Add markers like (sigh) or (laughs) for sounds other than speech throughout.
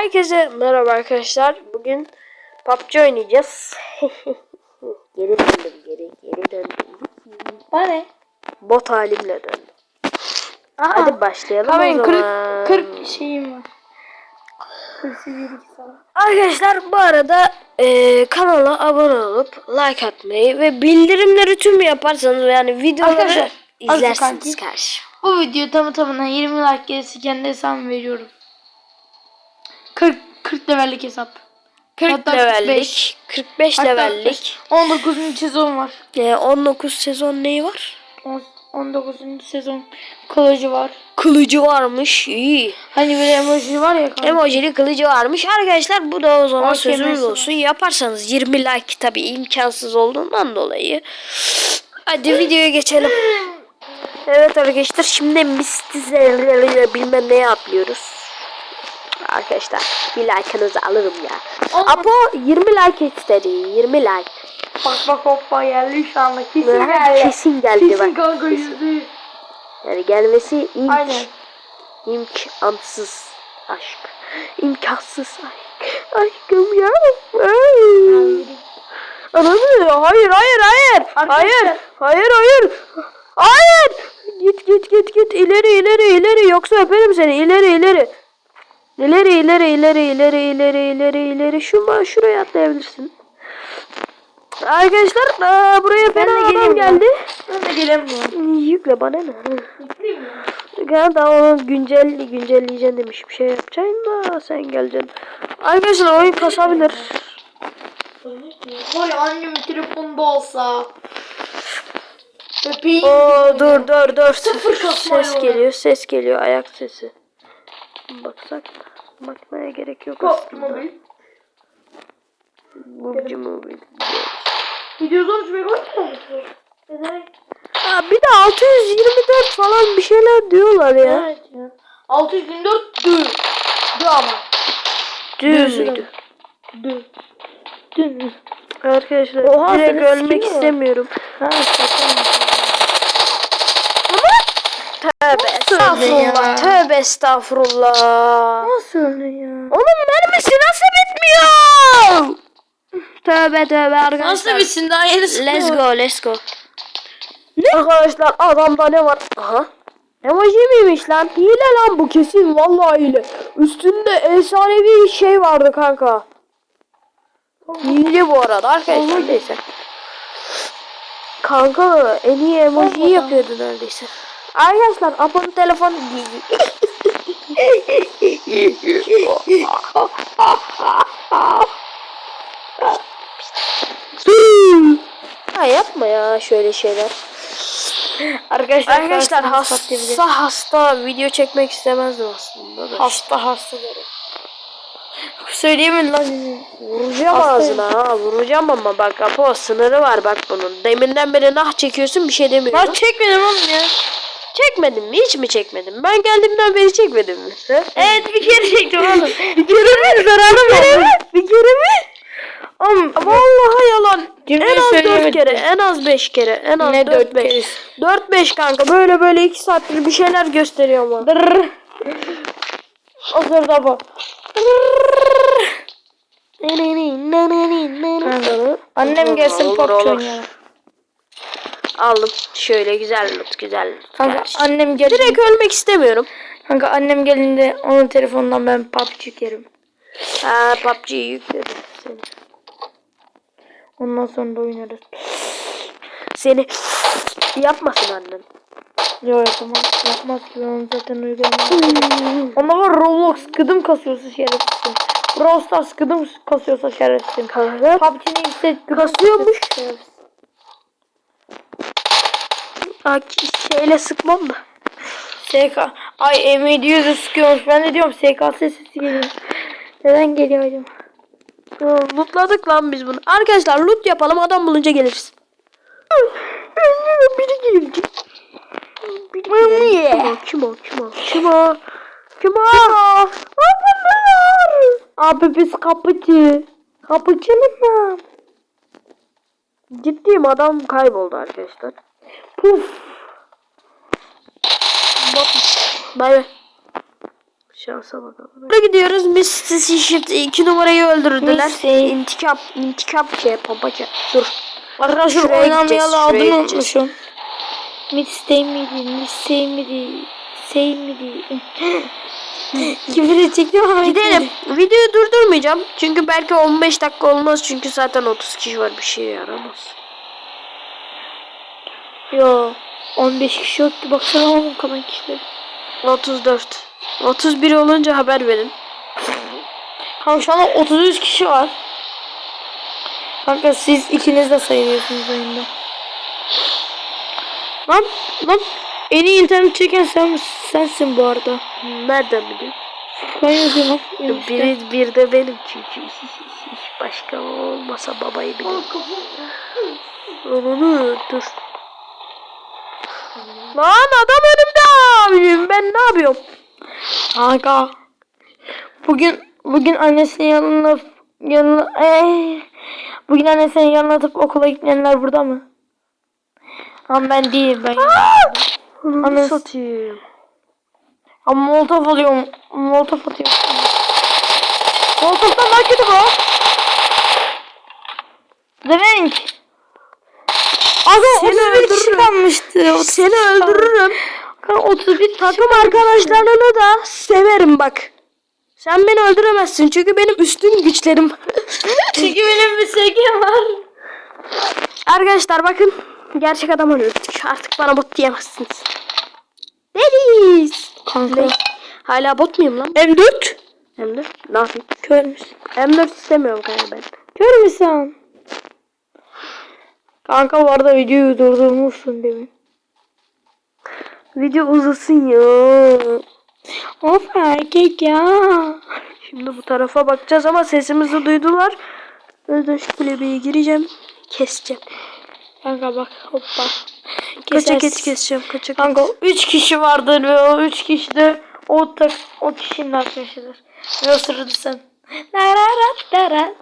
Herkese merhaba arkadaşlar. Bugün PUBG oynayacağız. (laughs) geri döndüm geri, geri döndüm. Bana ne? Bot halimle döndüm. Aa, Hadi başlayalım Abi o 40, zaman. 40 şeyim var. 48 falan. Arkadaşlar bu arada eee, kanala abone olup like atmayı ve bildirimleri tüm yaparsanız yani videoları Arkadaşlar, izlersiniz karşı. Bu video tamı tamına 20 like gelirse kendi hesabımı veriyorum. 40 40 levellik hesap. 40 Hatta levellik, 45 Hatta levellik, 19. sezon var. eee, 19 sezon neyi var? On- 19. sezon kılıcı var. Kılıcı varmış. iyi. Hani böyle emoji var ya. kanka. Emojili kılıcı varmış. Arkadaşlar bu da o zaman O sözümüz olsun. Yaparsanız 20 like tabi imkansız olduğundan dolayı. Hadi videoya geçelim. (clears throat) Evet arkadaşlar şimdi mistizlerle bilmem neye atlıyoruz. Arkadaşlar bir like'ınızı alırım ya. Olmaz. Apo 20 like istedi. 20 like. Bak bak hoppa geldi şu anda. Kesin geldi. kesin geldi Kesin bak. kanka Kesin. yüz. Yani gelmesi imk, Aynen. imkansız aşk. İmkansız aşk. Aşkım ya. Ay. Ananı hayır hayır hayır. Arkadaşlar- Hayır. Hayır hayır. Hayır. Git git git git ileri ileri ileri yoksa öperim seni ileri ileri. İleri ileri ileri ileri ileri ileri ileri şu şuraya atlayabilirsin. Arkadaşlar aa, buraya Ben de fena adam geleyim ya. geldi. Ben de gelemiyorum. Yükle bana ne? Yükleyeyim mi? Ya da onu güncel güncelleyeceğim demiş bir şey yapacaksın da sen geleceksin. Arkadaşlar oyun kasabilir. Vay annemin telefonda olsa. Öpeyim. Oo dur dur dur. Sıfır Ses geliyor ses geliyor ayak sesi. Baksak bakmaya gerek yok aslında. Mobil. Bubci mobil. Video sonuç ve gol mu? Neden? Ha, bir de 624 falan bir şeyler diyorlar ya. Evet ya. 604 dü. Dü ama. Düz Dü. müydü? Dü. Dü. Arkadaşlar Oha, direkt ölmek istemiyorum. Ha sakın. Tövbe estağfurullah. Tövbe estağfurullah. Nasıl öyle ya? Oğlum mermisi nasıl bitmiyor? Tövbe tövbe arkadaşlar. Nasıl bitsin daha yeni Let's go let's go. Ne? Arkadaşlar adamda ne var? Aha. Emoji miymiş lan? Hile lan bu kesin vallahi hile. Üstünde efsanevi şey vardı kanka. Hile bu arada arkadaşlar neyse. Kanka en iyi emojiyi Olmadı. yapıyordu neredeyse. Arkadaşlar Apo'nun telefonu Ha yapma ya şöyle şeyler. Arkadaşlar, Arkadaşlar karşınızda hasta hasta video çekmek istemezdim aslında da. Hasta hasta böyle. Söyleyemin lan. Vuracağım Hastayım. ağzına ha vuracağım ama bak Apo sınırı var bak bunun. Deminden beri nah çekiyorsun bir şey demiyorum. Lan çekmedim oğlum ya. Çekmedin mi hiç mi çekmedin? Ben geldiğimden beri çekmedim mi? He? Evet bir kere çektim oğlum. (laughs) bir kere mi? Zararım var mı? Bir kere mi? Oğlum Vallahi yalan. En az dört kere, en az beş kere, en az Ne dört beş. kere? Dört beş kanka böyle böyle iki saattir bir şeyler gösteriyor ama. Dırr. O sırada bu. Annem gelsin olur. oynayalım. Aldım. Şöyle güzel loot, güzel loot. Kanka Gerçi. annem gelince, Direkt ölmek istemiyorum. kanka annem gelince onun telefonundan ben PUBG çekerim. Ha PUBG'yi yükledim seni. Ondan sonra da oynarız. Seni yapmasın annen. Yok yapamam. Yapmaz ki ben zaten uygulamam. Onda var Roblox gıdım kasıyorsa şerefsizsin. Brawl Stars gıdım kasıyorsa şerefsizsin. Kanka PUBG'ni ise Kasıyormuş. şerefsizsin. Ha, şeyle sıkmam da. SK. Ay M700'ü sıkıyormuş. Ben de diyorum SK sesi geliyor. Neden geliyor acaba? Ha, Lootladık lan biz bunu. Arkadaşlar loot yapalım adam bulunca geliriz. Biri girdi. Biri girdi. Kim o? Kim o? Kim o? Kim o? Abi biz kapıcı. Kapıcılık mı? Ciddiyim adam kayboldu arkadaşlar. Puf. Bay bay. Şansa bakalım. Buraya gidiyoruz. Mrs. Shift 2 numarayı öldürdüler. Miss Şey. İntikam, intikam şey babacı. Dur. Arkadaşlar oynamayalı adını unutmuşum. Mistey miydi? Mistey miydi? Sey miydi? (laughs) Küfür çektim ama Gidelim. Videoyu durdurmayacağım. Çünkü belki 15 dakika olmaz. Çünkü zaten 30 kişi var. Bir şey yaramaz. Yo 15 kişi yok ki baksana oğlum kalan kişiler. 34. 31 olunca haber verin. Kanka şu anda 33 kişi var. Kanka siz ikiniz de sayılıyorsunuz oyunda. Lan lan en iyi internet çeken sen sensin bu arada. Nereden biliyorsun? Ben yazıyorum. Biri bir de benim çünkü. Başka olmasa babayı bilirim. Onu dur. Lan adam önümde abicim. Ben ne yapıyorum? Kanka. Bugün bugün annesinin yanına yanına eh, bugün annesinin yanına atıp okula gitmeyenler burada mı? Ama ben değilim ben. Anası- satayım. Ama molotof alıyorum. Molotof atıyorum. Molotoftan daha kötü bu. Demek. Aga Seni 31 kişi öldürürüm. kalmıştı. Seni öldürürüm. Kanka 31 Takım arkadaşlarını da severim bak. Sen beni öldüremezsin çünkü benim üstün güçlerim. (laughs) Çünkü benim bir sevgim var. Arkadaşlar bakın. Gerçek adam öldürdük. Artık bana bot diyemezsiniz. Deniz. Kanka. Ne? Hala bot muyum lan? M4. M4. Ne yapayım? Kör müsün? M4 istemiyorum kanka ben. Kör müsün? Kanka bu arada videoyu durdurmuşsun demin. Video uzasın ya. Of erkek ya. Şimdi bu tarafa bakacağız ama sesimizi duydular. Özdeş kulübeye gireceğim. Keseceğim. Kanka bak hoppa. Kaça geç keseceğim. Kaça. Kanka 3 kişi vardır ve o 3 kişi de o tak o kişinin arkadaşıdır. Ve o sırada sen. Nararat ben.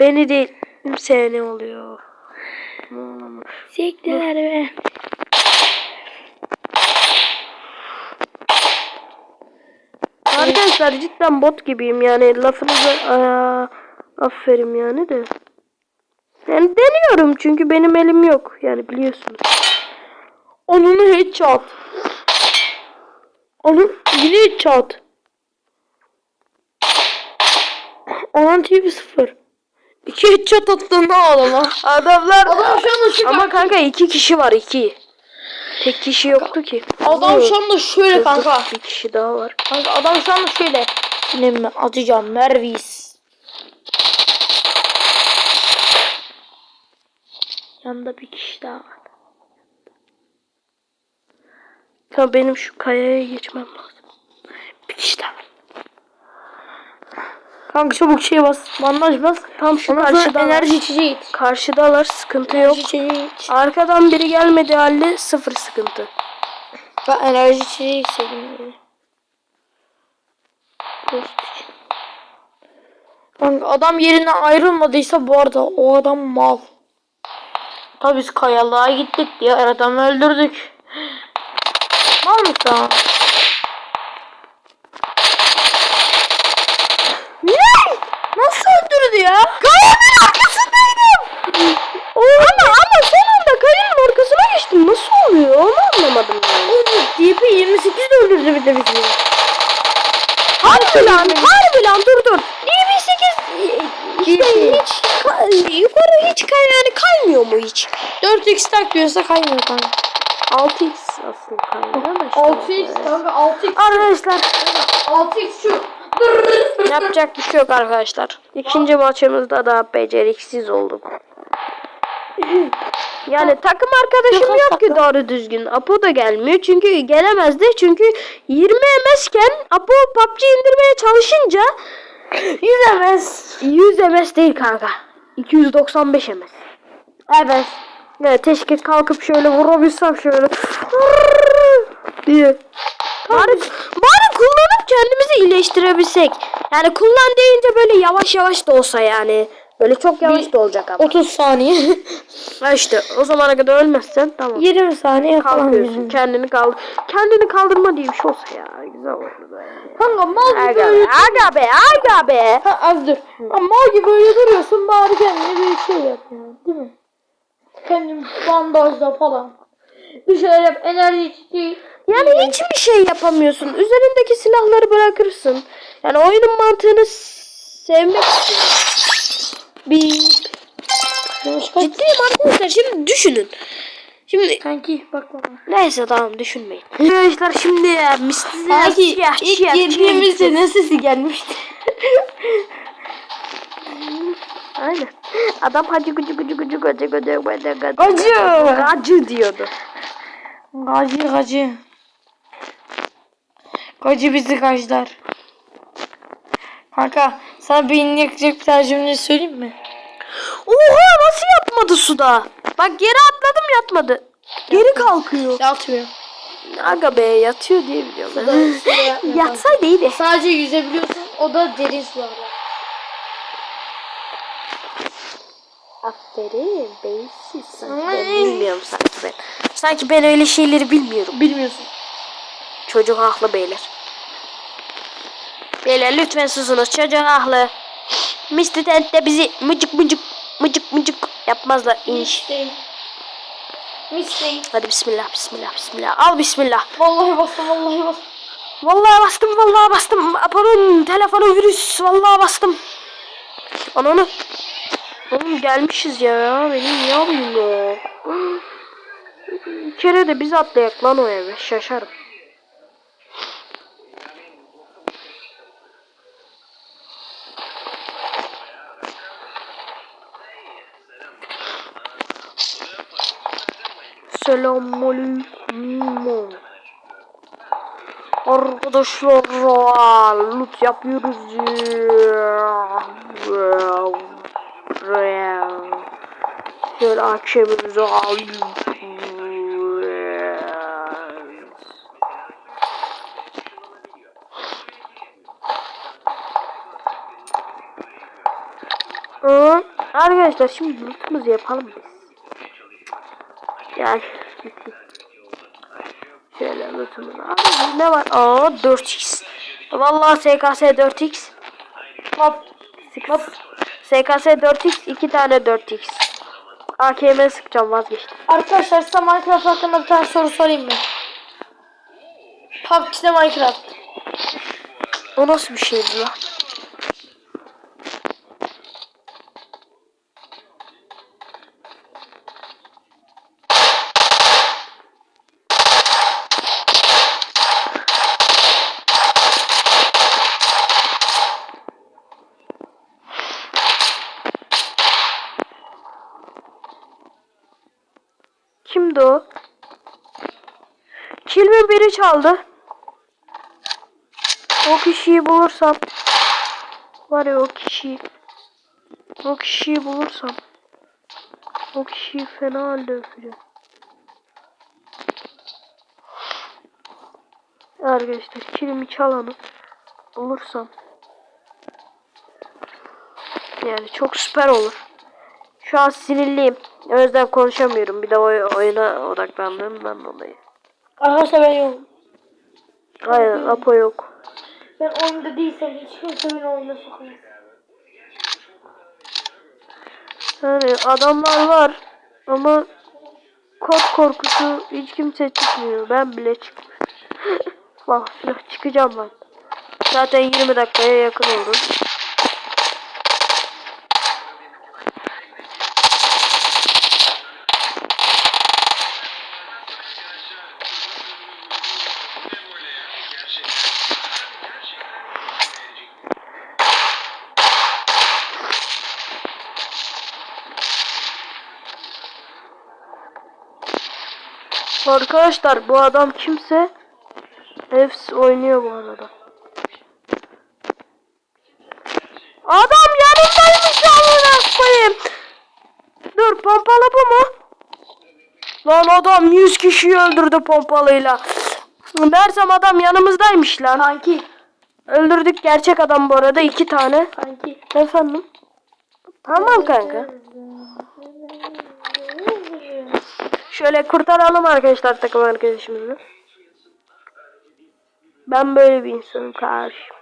Beni değil. Seni oluyor. Ağlama. Sektiler be. Arkadaşlar cidden bot gibiyim yani lafınıza aa, aferin yani de. Yani deniyorum çünkü benim elim yok yani biliyorsunuz. Onun headshot. Onun yine headshot. Onun TV 0. İki headshot attın ne adama. Adamlar Adam şu anda şu ama kanka iki kişi var iki. Tek kişi yoktu ki. Adam şu anda şöyle kanka. Bir kişi daha var. Kanka adam şu anda şöyle. Yine ben atacağım Mervis. Yanında bir kişi daha var. Tamam benim şu kayaya geçmem lazım. Bir kişi daha var. Kanka çabuk şeye bas. Bandaj bas. Tam şu Ondan karşıda enerji içeceği iç. Karşıdalar sıkıntı yok. Enerji içeceği iç. Arkadan biri gelmedi halde sıfır sıkıntı. Ben enerji içeceği içseydim. için. Kanka adam yerinden ayrılmadıysa bu arada o adam mal. Tabi biz kayalığa gittik diye adamı öldürdük. (gasps) Mal mısın? Ne? Nasıl öldürdü ya? Kayanın arkasındaydım. ama ama son anda kayanın arkasına geçtim. Nasıl oluyor? Onu anlamadım yani. DP 28 de öldürdü bir de bizi. Harbi lan, harbi lan dur dur. DB8 işte hiç ka- yukarı hiç kay yani kaymıyor mu hiç? 4x tak diyorsa kaymıyor kanka. 6x aslında kaymıyor da işte. 6x kanka 6x. Arkadaşlar 6x şu. (laughs) yapacak bir şey yok arkadaşlar. İkinci maçımızda da beceriksiz olduk. Yani takım arkadaşım Yok, yok ki doğru düzgün. Apo da gelmiyor çünkü gelemezdi. Çünkü 20 MS'ken Apo PUBG indirmeye çalışınca 100 MS. 100 MS değil kanka. 295 MS. Evet. Evet keşke kalkıp şöyle vurabilsem şöyle. diye. Bari, bari kullanıp kendimizi iyileştirebilsek. Yani kullan deyince böyle yavaş yavaş da olsa yani. Böyle çok yavaş da olacak ama. 30 saniye. (laughs) Ha işte o zamana kadar ölmezsen tamam. 20 saniye. Kalkıyorsun. yani. Kendini kaldır. Kendini kaldırma diye bir şey olsa ya. Güzel olurdu. Kanka mal gibi Aga be, böyle... aga be, aga be. Ha az dur. Ha, mal gibi böyle duruyorsun bari kendine bir şey yap ya. Değil mi? Kendin bandajla falan. Bir şeyler yap. Enerji içti. Yani hiçbir şey yapamıyorsun. Üzerindeki silahları bırakırsın. Yani oyunun mantığını sevmek istiyorum. Bir Ciddiyim arkadaşlar şimdi düşünün. Şimdi Kanki bak bana. neyse tamam düşünmeyin. Arkadaşlar şimdi ya misli Kanki ilk girdiğimizde ne sesi gelmişti? Aynen. Adam hacı gıcı gıcı gıcı gıcı gıcı gıcı gıcı Gacı. Gacı diyordu. Gacı gacı. Gacı bizi gaclar. Kanka sana beynini yakacak bir tane cümle söyleyeyim mi? Oha nasıl yatmadı suda? Bak geri atladım yatmadı. Geri kalkıyor. Yatmıyor. Aga be yatıyor diye biliyorum ben. Suda- suda (laughs) yatmıyor Yatsaydı iyiydi. Sadece yüzebiliyorsun. O da derin sularda. Aferin beysiz. Sanki ben bilmiyorum sanki ben. Sanki ben öyle şeyleri bilmiyorum. Bilmiyorsun. Çocuk haklı beyler. Beyler lütfen susunuz. Çocuk haklı. Misty Tent de bizi mıcık mıcık mıcık mıcık yapmazlar. Mistake. Mistake. Hadi bismillah bismillah bismillah. Al bismillah. Vallahi bastım vallahi bastım. Vallahi bastım vallahi bastım. Pardon telefonu virüs vallahi bastım. Ananı. Oğlum gelmişiz ya. Benim niye yok? Bir kere de biz atlayak lan o eve. Şaşarım. Selamünaleyküm. Arkadaşlar loot yapıyoruz. Şöyle akşamımızı. Ee, Arkadaşlar şimdi lootumuzu yapalım biz. Gel. Şöyle lootumuzu alalım. Ne var? Aa 4x. Vallahi SKS 4x. Hop. Hop. SKS 4x 2 tane 4x. AKM sıkacağım vazgeçtim. Arkadaşlar size Minecraft hakkında bir tane soru sorayım mı? PUBG'de Minecraft. O nasıl bir şeydi lan? Kimdi o? Çaldı. O kişiyi bulursam var ya o kişiyi o kişiyi bulursam o kişiyi fena halde öpeceğim. Arkadaşlar kilimi çalanı bulursam yani çok süper olur. Şu an sinirliyim. O yüzden konuşamıyorum. Bir de oy- oyuna odaklandığımdan dolayı. Arkadaşlar ben yokum. Aynen Apo yok. Ben oyunda değilsem hiç kimse beni oyuna sokmaz. Yani adamlar var ama kod korkusu hiç kimse çıkmıyor. Ben bile çıkmıyorum. (laughs) Bak çıkacağım ben. Zaten 20 dakikaya yakın oldu. Arkadaşlar bu adam kimse hepsi oynuyor bu arada. Adam yanımdaymış amına koyayım. Dur pompalı bu mu? Lan adam 100 kişiyi öldürdü pompalıyla. Mersem adam yanımızdaymış lan. Kanki. Öldürdük gerçek adam bu arada iki tane. Kanki. Efendim? Tamam kanka. Şöyle kurtaralım arkadaşlar takım arkadaşımızı. Ben böyle bir insanım karşı.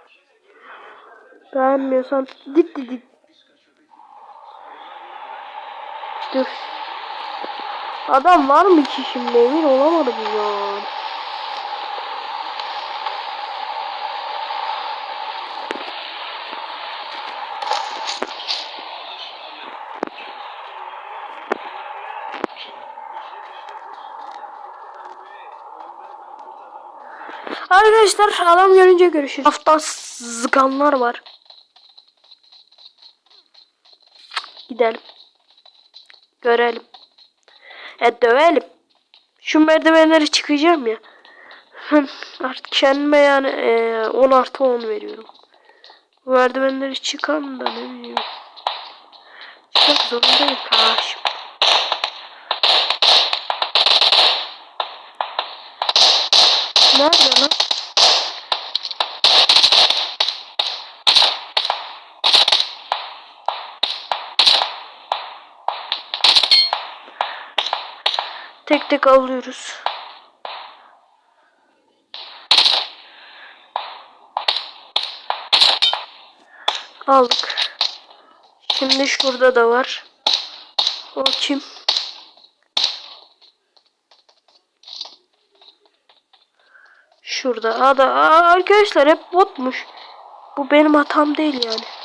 Beğenmiyorsan dit dit dit. Dur. Adam var mı ki şimdi emin olamadım ya. Arkadaşlar adam görünce görüşürüz. Hafta zıkanlar var. Gidelim. Görelim. E dövelim. Şu merdivenleri çıkacağım ya. (laughs) Artık kendime yani e, 10 artı 10 veriyorum. Bu merdivenleri çıkan da ne bileyim. Çıkmak zorundayım kardeşim. Nerede lan? Tek tek alıyoruz. Aldık. Şimdi şurada da var. O kim? Şurada. Aa, da, aa, arkadaşlar hep botmuş. Bu benim hatam değil yani.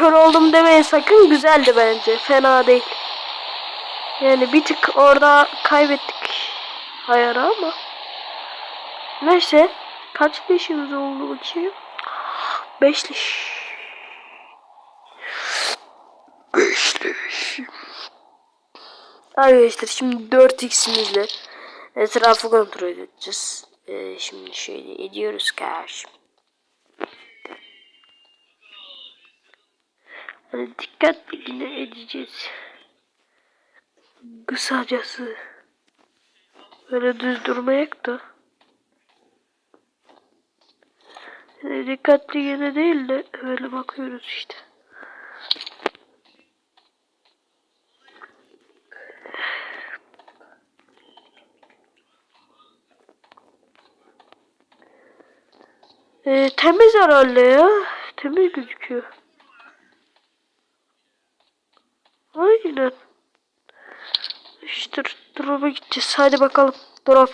Kör oldum demeyin sakın. Güzeldi bence. Fena değil. Yani bir tık orada kaybettik hayarı ama. Neyse. Kaç leşimiz oldu bakayım. Beş leş. Beş leş. Arkadaşlar şimdi 4x'imizle etrafı kontrol edeceğiz. Ee, şimdi şöyle ediyoruz karşım. Hani dikkatli yine edeceğiz. Kısacası. Böyle düz durmayak da. Yani dikkatli yine değil de böyle bakıyoruz işte. Ee, temiz herhalde ya. Temiz gözüküyor. Aynen. İşte drop'a gideceğiz. Hadi bakalım. Drop.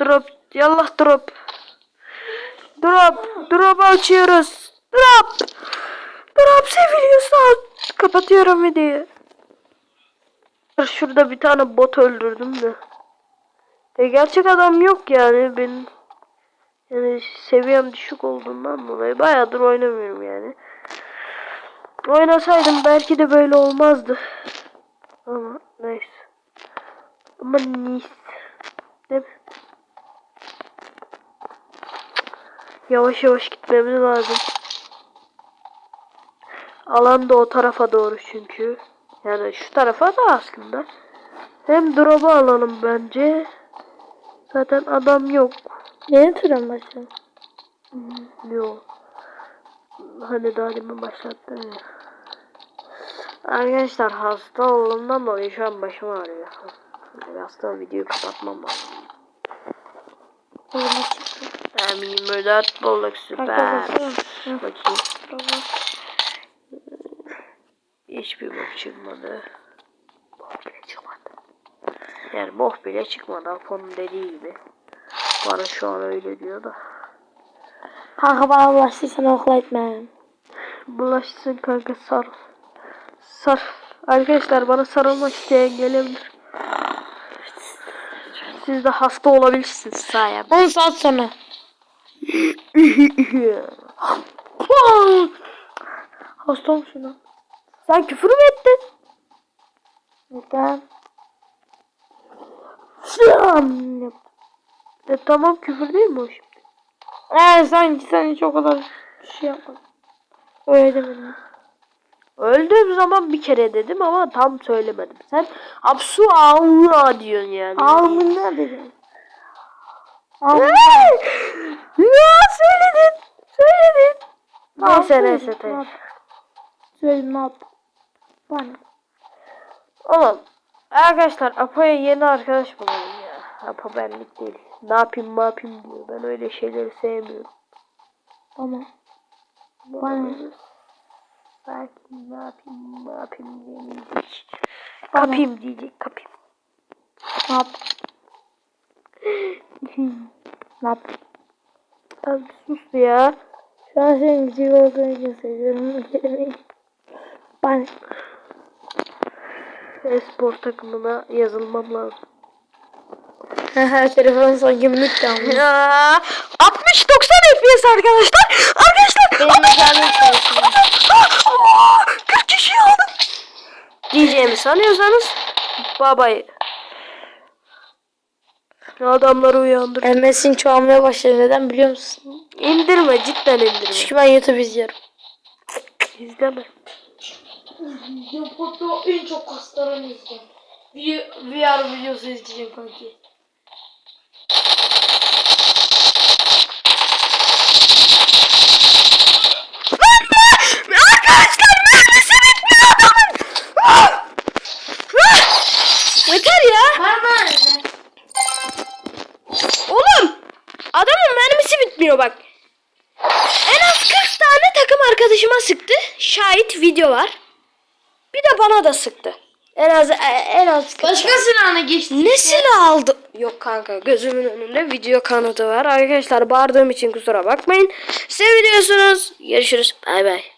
Drop. Yallah drop. Drop. Drop açıyoruz. Drop. Drop seviliyorsa kapatıyorum videoyu. Şurada bir tane bot öldürdüm de. E gerçek adam yok yani benim. Yani seviyem düşük olduğundan dolayı bayağıdır oynamıyorum yani. Oynasaydım belki de böyle olmazdı. Ama neyse. Ama. Değil mi? Yavaş yavaş gitmemiz lazım. Alan da o tarafa doğru çünkü. Yani şu tarafa da aslında. Hem drop'u alalım bence. Zaten adam yok. Yeni tura başlayalım. Yok. Hani daha demin başlattım ya. Arkadaşlar hasta olduğumdan dolayı şu an başım ağrıyor. Yani hasta videoyu kapatmam lazım. Hem 24 bulduk süper. Bakayım. Hiçbir bok çıkmadı. Bok bile çıkmadı. Yani bok bile çıkmadı. Apo'nun dediği gibi. Bana şu an öyle diyor da. Kanka bana bulaştıysan okula etme. Bulaşsın kanka sarıl. Sar. Arkadaşlar bana sarılmak isteyen gelebilir. Siz de hasta olabilirsiniz sayemde. 10 saat sonra. (laughs) hasta olmuşsun lan. Sen küfür mü ettin? Neden? Şam. E tamam küfür değil mi o şimdi? Eee sanki sen hiç o kadar şey yapmadın. Öyle demedim. Öldüğüm zaman bir kere dedim ama tam söylemedim. Sen apsu Allah diyorsun yani. Al bunu ne dedin? Ama Ya söyledin. Söyledin. Neyse neyse tamam. söyledim ne yaptım? Bana. Oğlum arkadaşlar Apo'ya yeni arkadaş bulalım ya. Apo benlik değil. Ne yapayım ne yapayım diyor. Ben öyle şeyleri sevmiyorum. Tamam. Bana. Sakin ne yapayım ne yapayım diyecek. Kapayım diyecek kapayım. Ne yaptım? (laughs) ne yaptım? Az bir sus ya. Şu an senin gıcık olduğun için seviyorum bu kelimeyi. Bana. E-spor takımına yazılmam lazım. Telefon son gümrük de (laughs) almış. Ya 60-90 FPS arkadaşlar. Arkadaşlar. Benim mekanım 40 kişi aldım. Diyeceğimi sanıyorsanız babayı. Adamları uyandır. MS'in çoğalmaya başladı. Neden biliyor musun? İndirme cidden indirme. Çünkü ben YouTube izliyorum. İzleme. Hatta en çok kaslarını izliyorum. VR videosu izleyeceğim kanki. Arkadaşlar mermisi bitmiyor adamın. Ah! Ah! Yeter ya. Var mı öyle? Oğlum adamın mermisi bitmiyor bak. En az 40 tane takım arkadaşıma sıktı. Şahit video var. Bir de bana da sıktı. En az en az 40 Başka silahına geçti. Ne silah aldı? Yok kanka gözümün önünde video kanadı var. Arkadaşlar bağırdığım için kusura bakmayın. Seviyorsunuz. Görüşürüz. Bay bay.